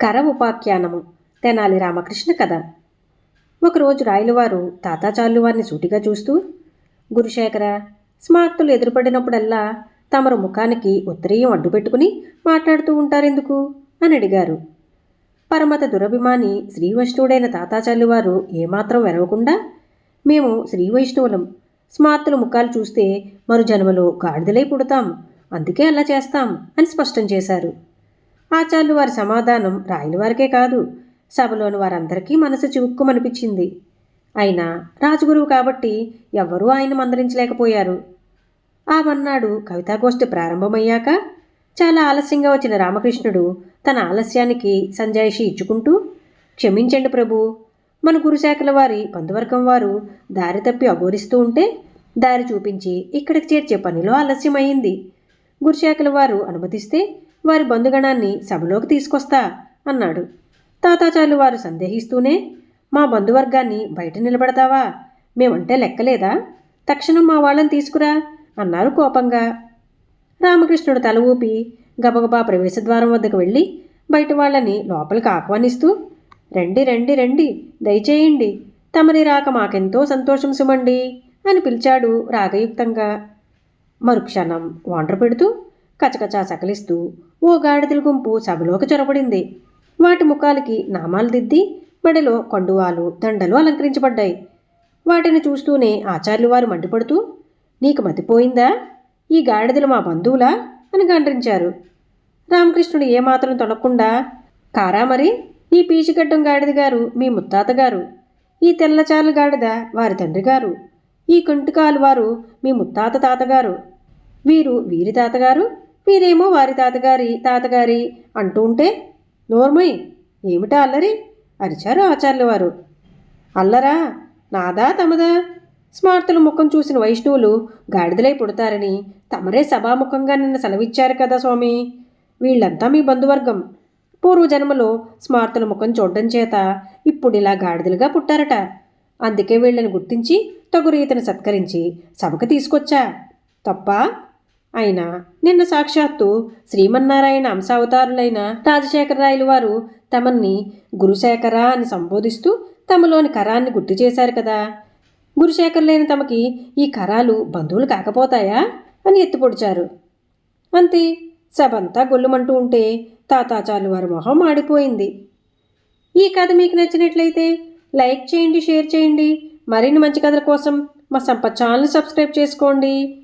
కర ఉపాఖ్యానము తెనాలి రామకృష్ణ కథ. ఒకరోజు రాయలవారు తాతాచార్లు వారిని సూటిగా చూస్తూ గురుశేఖర స్మార్తులు ఎదురుపడినప్పుడల్లా తమరు ముఖానికి ఉత్తరీయం అడ్డుపెట్టుకుని మాట్లాడుతూ ఉంటారెందుకు? అని అడిగారు. పరమత దురభిమాని శ్రీ వైష్ణవుడైన తాతాచార్లు వారు ఏమాత్రం వెరవకుండా మేము శ్రీ వైష్ణవులం స్మార్తుల ముఖాలు చూస్తే మరు జన్మలో గాడిదలై పుడతాం. అందుకే అలా చేస్తాం అని స్పష్టం చేశారు. ఆచార్యులు వారి సమాధానం రాయని వారికే కాదు. సభలోని వారందరికీ మనసు చివుక్కుమనిపించింది. అయినా రాజగురువు కాబట్టి ఎవ్వరూ ఆయన మందలించలేకపోయారు. ఆ మన్నాడు కవితాగోష్ఠి ప్రారంభమయ్యాక చాలా ఆలస్యంగా వచ్చిన రామకృష్ణుడు తన ఆలస్యానికి సంజాయిషి ఇచ్చుకుంటూ క్షమించండి ప్రభు. మన గురుశాఖల వారి బంధువర్గం వారు దారి తప్పి అఘోరిస్తూ ఉంటే దారి చూపించి ఇక్కడికి చేర్చే పనిలో ఆలస్యమైంది గురుశాఖల వారు అనుమతిస్తే వారి బంధుగణాన్ని సభలోకి తీసుకొస్తా అన్నాడు. తాతాచార్లు వారు సందేహిస్తూనే మా బంధువర్గాన్ని బయట నిలబడతావా? మేమంటే లెక్కలేదా? తక్షణం మా వాళ్ళని తీసుకురా అన్నారు కోపంగా. రామకృష్ణుడు తల ఊపి గబగబా ప్రవేశద్వారం వద్దకు వెళ్ళి బయట వాళ్ళని లోపలికి ఆహ్వానిస్తూ రండి రండి రండి దయచేయండి తమరి రాక మాకెంతో సంతోషం సుమండి అని పిలిచాడు రాగయుక్తంగా. మరుక్షణం వాండ్ర పెడుతూ కచకచా సకలిస్తూ ఓ గాడిదల గుంపు సభలోకి చొరబడింది. వాటి ముఖాలకి నామాలు దిద్ది మెడలో కొండువాలు దండలు అలంకరించబడ్డాయి. వాటిని చూస్తూనే ఆచార్యులు వారు మండిపడుతూ నీకు మతిపోయిందా? ఈ గాడిదలు మా బంధువులా? అని గండ్రించారు. రామకృష్ణుడు ఏమాత్రం తొనకుండా కారా మరి ఈ పీచిగడ్డం గాడిద గారు మీ ముత్తాత గారు ఈ తెల్లచార్ల గాడిద వారి తండ్రి గారు ఈ కంటుకాలు వారు మీ ముత్తాత తాతగారు. వీరు వీరి తాతగారు. వీరేమో వారి తాతగారి తాతగారి అంటూ ఉంటే నోర్మయ్ ఏమిటా అల్లరి? అరిచారు ఆచార్యుల వారు అల్లరా నాదా తమదా? స్మార్తుల ముఖం చూసిన వైష్ణవులు గాడిదలై పుడతారని తమరే సభాముఖంగా నిన్న సెలవిచ్చారు కదా స్వామి? వీళ్ళంతా మీ బంధువర్గం. పూర్వజన్మలో స్మార్తుల ముఖం చూడడం చేత ఇప్పుడు ఇలా గాడిదలుగా పుట్టారట. అందుకే వీళ్ళని గుర్తించి తగు రీతిని సత్కరించి సభకు తీసుకొచ్చా? తప్ప? అయినా నిన్న సాక్షాత్తు శ్రీమన్నారాయణ అంశావతారులైన రాజశేఖరరాయలు వారు తమన్ని గురుశేఖర అని సంబోధిస్తూ తమలోని కరాన్ని గుర్తు చేశారు కదా. గురుశేఖరులైన తమకి ఈ కరాలు బంధువులు కాకపోతాయా? అని ఎత్తిపొడిచారు. అంతే సభంతా గొల్లుమంటూ ఉంటే తాతాచార్లు వారి మొహం ఆడిపోయింది ఈ కథ మీకు నచ్చినట్లయితే లైక్ చేయండి షేర్ చేయండి. మరిన్ని మంచి కథల కోసం మా సంపత్ ఛానల్ సబ్స్క్రైబ్ చేసుకోండి.